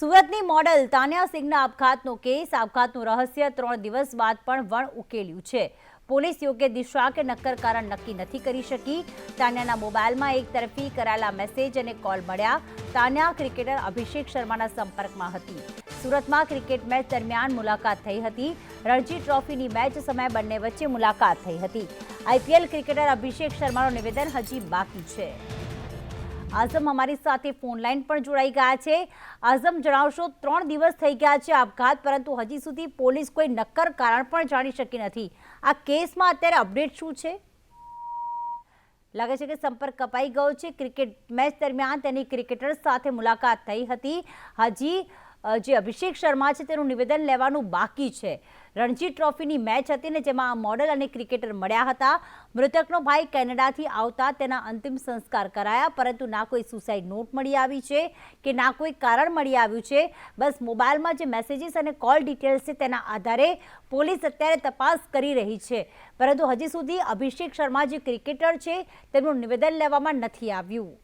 સુરતની મોડલ તાન્યા સિંઘના આપઘાતનો કેસ, આપઘાતનું રહસ્ય ત્રણ દિવસ બાદ પણ વણ ઉકેલ્યું છે. પોલીસ યોગ્ય દિશા કે નક્કર કારણ નક્કી નથી કરી શકી. તાન્યાના મોબાઈલમાં એક તરફી કરાયેલા મેસેજ અને કોલ મળ્યા. તાન્યા ક્રિકેટર અભિષેક શર્માના સંપર્કમાં હતી. સુરતમાં ક્રિકેટ મેચ દરમિયાન મુલાકાત થઈ હતી. રણજી ટ્રોફીની મેચ સમયે બંને વચ્ચે મુલાકાત થઈ હતી. આઈપીએલ ક્રિકેટર અભિષેક શર્માનું નિવેદન હજી બાકી છે. આઝમ અમારી સાથે ફોન લાઈન પણ જોડાઈ ગયા છે. આઝમ, જણાવશો, ત્રણ દિવસ થઈ ગયા છે આપઘાત, પરંતુ હજી સુધી પોલીસ કોઈ નક્કર કારણ પણ જાણી શકી નથી. આ કેસમાં અત્યારે અપડેટ શું છે? લાગે છે કે સંપર્ક કપાઈ ગયો છે. ક્રિકેટ મેચ દરમિયાન તેની ક્રિકેટર સાથે મુલાકાત થઈ હતી. હજી જે અભિષેક શર્મા છે તેનું નિવેદન લેવાનું બાકી છે. રણજી ટ્રોફીની મેચ હતી ને જેમાં આ મોડલ અને ક્રિકેટર મળ્યા હતા. મૃતકનો ભાઈ કેનેડાથી આવતા તેના અંતિમ સંસ્કાર કરાયા, પરંતુ ના કોઈ સુસાઇડ નોટ મળી આવી છે કે ના કોઈ કારણ મળી આવ્યું છે. બસ મોબાઈલમાં જે મેસેજીસ અને કોલ ડિટેલ્સ છે તેના આધારે પોલીસ અત્યારે તપાસ કરી રહી છે. પરંતુ હજી સુધી અભિષેક શર્મા જે ક્રિકેટર છે, તેમનું નિવેદન લેવામાં નથી આવ્યું.